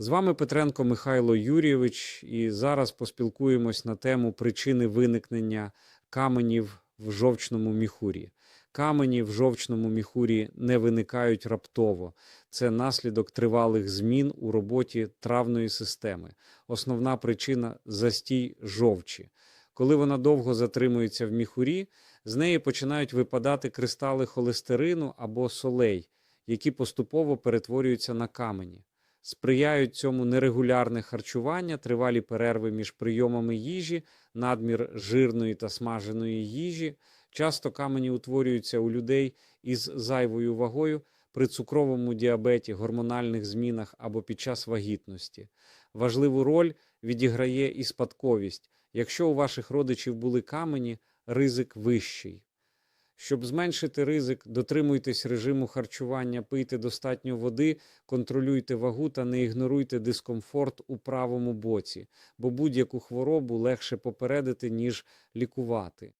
З вами Петренко Михайло Юрійович, і зараз поспілкуємось на тему причини виникнення каменів в жовчному міхурі. Камені в жовчному міхурі не виникають раптово. Це наслідок тривалих змін у роботі травної системи. Основна причина застій жовчі. Коли вона довго затримується в міхурі, з неї починають випадати кристали холестерину або солей, які поступово перетворюються на камені. Сприяють цьому нерегулярне харчування, тривалі перерви між прийомами їжі, надмір жирної та смаженої їжі. Часто камені утворюються у людей із зайвою вагою при цукровому діабеті, гормональних змінах або під час вагітності. Важливу роль відіграє і спадковість. Якщо у ваших родичів були камені, ризик вищий. Щоб зменшити ризик, дотримуйтесь режиму харчування, пийте достатньо води, контролюйте вагу та не ігноруйте дискомфорт у правому боці, бо будь-яку хворобу легше попередити, ніж лікувати.